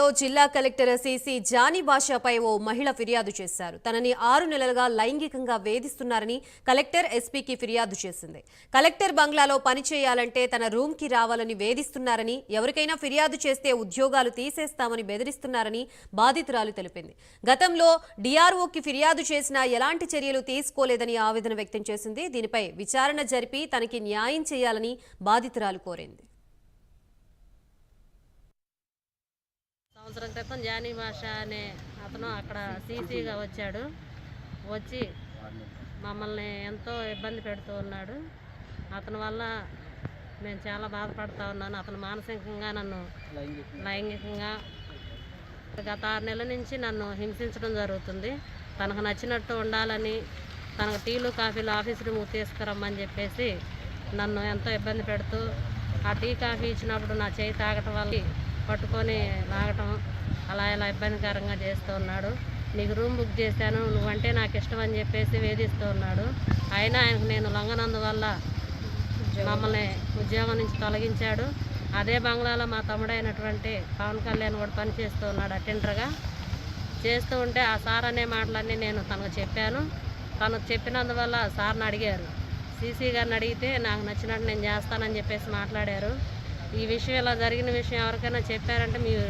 లో జిల్లా collector CC Johnny బాషాపై ఓ మహిళ ఫిర్యాదు చేశారు. తనని ఆరు నెలలుగా లైంగికంగా వేధిస్తున్నారని కలెక్టర్ ఎస్పీకి ఫిర్యాదు చేసింది. కలెక్టర్ బంగ్లాలో పనిచేయాలంటే తన రూమ్కి రావాలని వేధిస్తున్నారని ఎవరికైనా ఫిర్యాదు చేస్తే ఉద్యోగాలు తీసేస్తామని బెదిరిస్తున్నారని బాధితురాలు తెలిపింది. గతంలో డిఆర్ఓకి ఫిర్యాదు చేసినా ఎలాంటి చర్యలు తీసుకోలేదని ఆవేదన వ్యక్తం చేసింది. దీనిపై విచారణ జరిపి తనకి న్యాయం చేయాలని బాధితురాలు కోరింది. సంవత్సరం క్రితం జానీ భాష అనే అతను అక్కడ సీసీగా వచ్చాడు. వచ్చి మమ్మల్ని ఎంతో ఇబ్బంది పెడుతూ ఉన్నాడు. అతని వల్ల నేను చాలా బాధపడుతూ ఉన్నాను. అతను మానసికంగా నన్ను లైంగికంగా గత ఆరు నెలల నుంచి నన్ను హింసించడం జరుగుతుంది. తనకు నచ్చినట్టు ఉండాలని తనకు టీలు కాఫీలు ఆఫీస్ రూమ్ తీసుకురమ్మని చెప్పేసి నన్ను ఎంతో ఇబ్బంది పెడుతూ ఆ టీ కాఫీ ఇచ్చినప్పుడు నా చేయి తాగటం వల్ల పట్టుకొని లాగటం అలా ఇలా ఇబ్బందికరంగా చేస్తూ ఉన్నాడు. నీకు రూమ్ బుక్ చేశాను నువ్వంటే నాకు ఇష్టం అని చెప్పేసి వేధిస్తూ ఉన్నాడు. అయినా ఆయనకు నేను లొంగనందువల్ల మమ్మల్ని ఉద్యోగం నుంచి తొలగించాడు. అదే బంగ్లాలో మా తమ్ముడైనటువంటి పవన్ కళ్యాణ్ కూడా పనిచేస్తూ ఉన్నాడు అటెండర్గా. చేస్తూ ఉంటే ఆ సార్ అనే మాటలన్నీ నేను తనకు చెప్పాను. తను చెప్పినందువల్ల సార్ని అడిగారు. సీసీ గారిని అడిగితే నాకు నచ్చినట్టు నేను చేస్తానని చెప్పేసి మాట్లాడారు. ఈ విషయం ఇలా జరిగిన విషయం ఎవరికైనా చెప్పారంటే మీరు